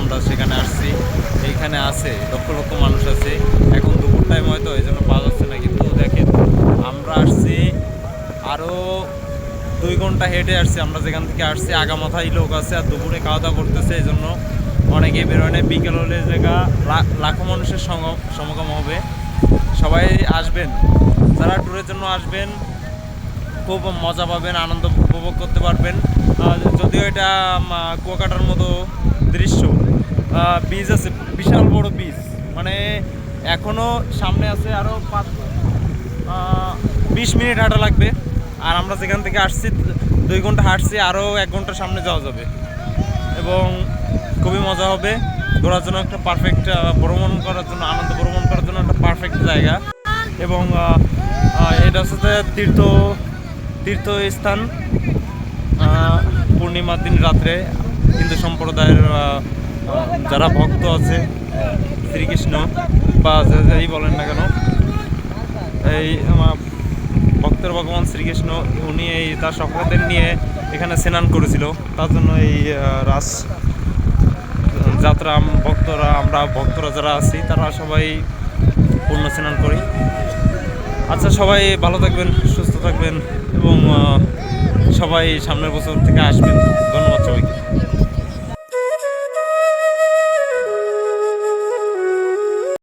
আমরা সেখানে আসছি, এইখানে আছে, লক্ষ লক্ষ মানুষ আছে। এখন দুপুর টাইম হয়তো, এই জন্য পাওয়া যাচ্ছে না, কিন্তু দেখেন, আমরা আসছি আরও দুই ঘণ্টা হেঁটে আসছি, আমরা যেখান থেকে আসছি আগা মাথায় লোক আছে আর দুপুরে খাওয়া দাওয়া করতেছে, এই জন্য অনেকে বেরোয় বিকেল হলে জায়গা লাখো মানুষের সমাগম হবে। সবাই আসবেন, যারা ট্যুরের জন্য আসবেন, খুব মজা পাবেন, আনন্দ উপভোগ করতে পারবেন। যদিও এটা কুয়াকাটার মতো দৃশ্য বীজ আছে, বিশাল বড় বীজ মানে এখনও সামনে আছে আরও পাঁচ বিশ মিনিট হাঁটা লাগবে। আর আমরা যেখান থেকে আসছি, দুই ঘণ্টা হাঁটছি আরও এক ঘণ্টা সামনে যাওয়া যাবে। এবং খুবই মজা হবে। ঘোরার জন্য একটা পারফেক্ট ভ্রমণ করার জন্য, আনন্দ ভ্রমণ করার জন্য একটা পারফেক্ট জায়গা। এবং এটা হচ্ছে তীর্থ তীর্থস্থান পূর্ণিমার দিন রাত্রে হিন্দু সম্প্রদায়ের যারা ভক্ত আছে, শ্রীকৃষ্ণ বা যাই বলেন না কেন, এই আমার ভক্তের ভগবান শ্রীকৃষ্ণ, উনি এই তার সকলদের নিয়ে এখানে স্নান করেছিল। তার জন্য এই রাস যাত্রা, ভক্তরা, আমরা ভক্তরা যারা আছি, তারা সবাই পূর্ণ স্নান করি। আচ্ছা সবাই ভালো থাকবেন, সুস্থ থাকবেন এবং সবাই সামনের বছর থেকে আসবেন।